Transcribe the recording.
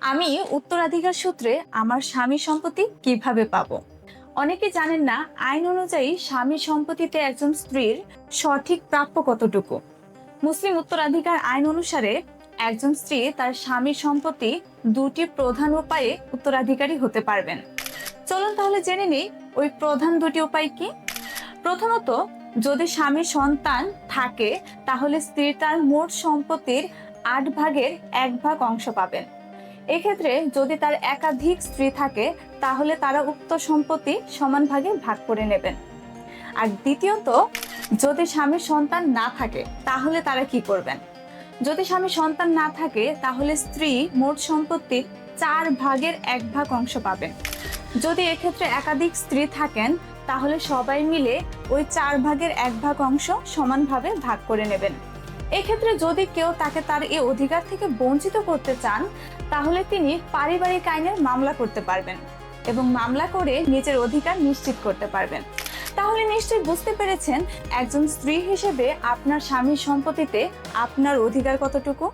আমি উত্তরাধিকার সূত্রে আমার স্বামী সম্পত্তি কীভাবে পাবো? অনেকে জানেন না, আইন অনুযায়ী স্বামী সম্পত্তিতে একজন স্ত্রীর সঠিক প্রাপ্য কতটুকু? মুসলিম উত্তরাধিকার আইন অনুসারে একজন স্ত্রী তার স্বামীর সম্পত্তি দুটি প্রধান উপায়ে উত্তরাধিকারী হতে পারবেন। চলুন তাহলে জেনে নিই, ওই প্রধান দুটি উপায় কি? প্রথমত, যদি স্বামীর সন্তান থাকে, তাহলে স্ত্রী তার মোট সম্পত্তির আট ভাগের এক ভাগ অংশ পাবেন। এক্ষেত্রে যদি তার একাধিক স্ত্রী থাকে, তাহলে তারা উক্ত সম্পত্তি সমান ভাগে ভাগ করে নেবেন। আর দ্বিতীয়ত, যদি স্বামীর সন্তান না থাকে, তাহলে তারা কি করবেন? যদি স্বামী সন্তান না থাকে, তাহলে স্ত্রী মোট সম্পত্তির চার ভাগের এক ভাগ অংশ পাবেন। যদি এক্ষেত্রে একাধিক স্ত্রী থাকেন, তাহলে সবাই মিলে ওই চার ভাগের এক ভাগ অংশ সমানভাবে ভাগ করে নেবেন। এক্ষেত্রে যদি কেউ তাকে তার এই অধিকার থেকে বঞ্চিত করতে চান, তাহলে তিনি পারিবারিক আইনের মামলা করতে পারবেন এবং মামলা করে নিজের অধিকার নিশ্চিত করতে পারবেন। তাহলে নিশ্চয়ই বুঝতে পেরেছেন, একজন স্ত্রী হিসেবে আপনার স্বামীর সম্পত্তিতে আপনার অধিকার কতটুকু?